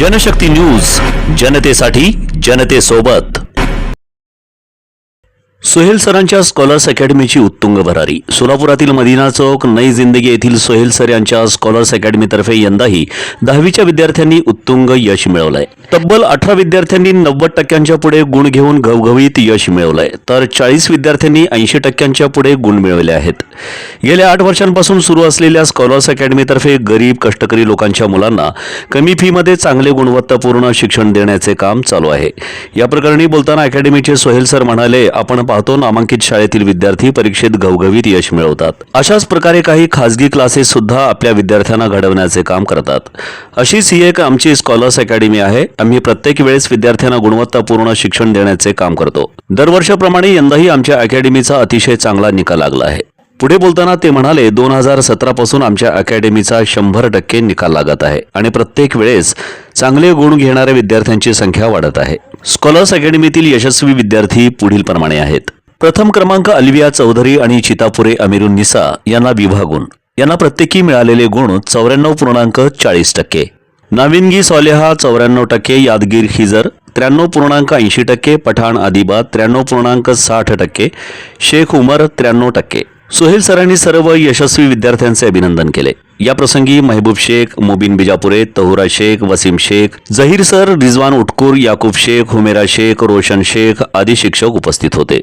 Janshakti news जनतेसाठी जनतेसोबत. सोहेल सरांच्या स्कॉलर्स अकॅडमीची उत्तुंग भरारी. सोलापुरातील मदिना चौक नई जिंदगी येथील सोहेल सर यांच्या स्कॉलर्स अकॅडमीतर्फे यंदाही दहावीच्या विद्यार्थ्यांनी उत्तुंग यश मिळवलंय. तब्बल अठरा विद्यार्थ्यांनी नव्वद टक्क्यांच्या पुढे गुण घेऊन घवघवीत यश मिळवलंय. तर चाळीस विद्यार्थ्यांनी ऐंशी टक्क्यांच्या पुढे गुण मिळवले आहेत. गेल्या आठ वर्षांपासून सुरू असलेल्या स्कॉलर्स अकॅडमीतर्फे गरीब कष्टकरी लोकांच्या मुलांना कमी फीमध्ये चांगले गुणवत्तापूर्ण शिक्षण देण्याचे काम चालू आहे. या प्रकरणी बोलताना अकॅडमीचे सोहेल सर म्हणाले आपण पाहतो नामांकित शाळेतील विद्यार्थी परीक्षेत घवघवीत यश मिळवतात. अशाच प्रकारे काही खासगी क्लासेस सुद्धा आपल्या विद्यार्थ्यांना घडवण्याचे काम करतात. अशीच ही एक आमची स्कॉलर्स अकॅडमी आहे. आम्ही प्रत्येक वेळेस विद्यार्थ्यांना गुणवत्तापूर्ण शिक्षण देण्याचे काम करतो. दरवर्षाप्रमाणे यंदाही आमच्या अकॅडमीचा अतिशय चांगला निकाल लागला आहे. पुढे बोलताना ते म्हणाले दोन हजार सतरा पासून आमच्या अकॅडमीचा शंभर टक्के निकाल लागत आहे आणि प्रत्येक वेळेस चांगले गुण घेणाऱ्या विद्यार्थ्यांची संख्या वाढत आहे. स्कॉलर्स अकॅडमीतील यशस्वी विद्यार्थी पुढील प्रमाणे आहेत. प्रथम क्रमांक अल्विया चौधरी आणि चितापुरे अमिरुन निसा यांना विभागून. यांना प्रत्येकी मिळालेले गुण चौऱ्याण्णव पूर्णांक चाळीस टक्के. नाविनगी सॉलेहा चौऱ्याण्णव टक्के यादगीर हिजर त्र्याण्णव पूर्णांक ऐंशी टक्के पठाण आदिबाद त्र्याण्णव पूर्णांक साठ टक्के शेख उमर त्र्याण्णव टक्के. सोहेल सरांनी सर्व यशस्वी विद्यार्थ्यांचे अभिनंदन केले. या प्रसंगी महबूब शेख मुबिन बिजापुरे तहुरा शेख वसीम शेख जहीर सर रिजवान उटकूर याकूब शेख हुमेरा शेख रोशन शेख आदी शिक्षक उपस्थित होते.